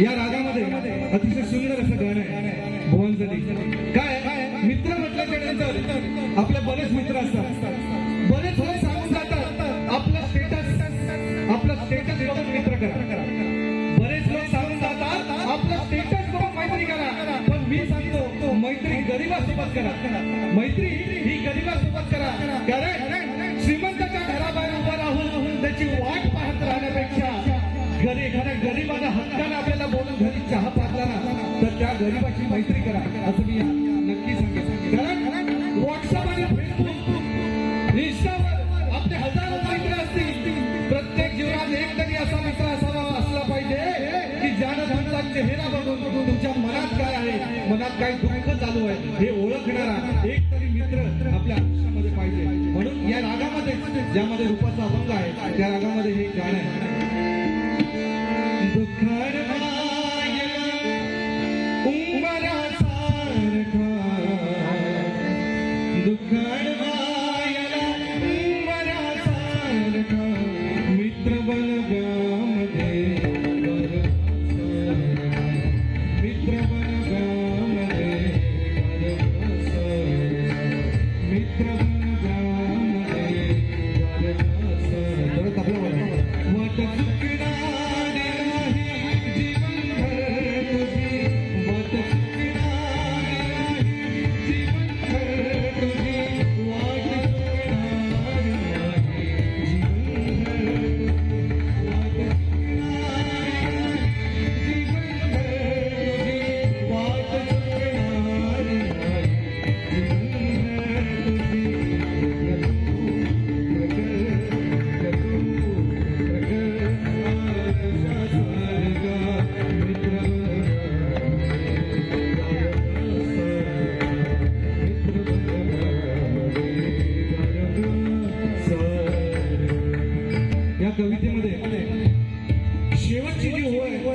या रागामध्ये अतिशय सुंदर असं गाणं आहे. भुवनचं काय? मित्र म्हटल्याच्या नंतर आपले बरेच मित्र असतात. बरेच होय सांगून जातात. आपलं स्टेटस आपलं स्टेटस बघून मित्र करा. बरेच लोक सांगून जातात आपलं स्टेटस बघून मैत्री करा. पण मी सांगतो मैत्री गरीबासोबत करा. मैत्री ही गरीबासोबत करा. कारण श्रीमंताच्या घराबाहेर उभा राहून त्याची वाट पाहत राहण्यापेक्षा घरी एखाद्या गरीबाला हक्क चहा पाजला ना तर त्या गरीबाची मैत्री करा. असं मी नक्की सांगेन कारण व्हॉट्सअप आणि फेसबुक इंस्टावर आपले हजारो मित्र असतील. प्रत्येक जीवनात एक तरी असा मित्र असावा असला पाहिजे की ज्यानं तुमचा चेहरा बघून तुमच्या मनात काय आहे मनात काय दुःख चालू आहे हे ओळखणारा एक तरी मित्र आपल्या आयुष्यामध्ये पाहिजे. म्हणून या रागामध्ये ज्यामध्ये रूपाचा अभंग आहे त्या रागामध्ये हे गाणं आहे. Hare Krishna.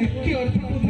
একটি অর্থ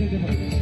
রেখে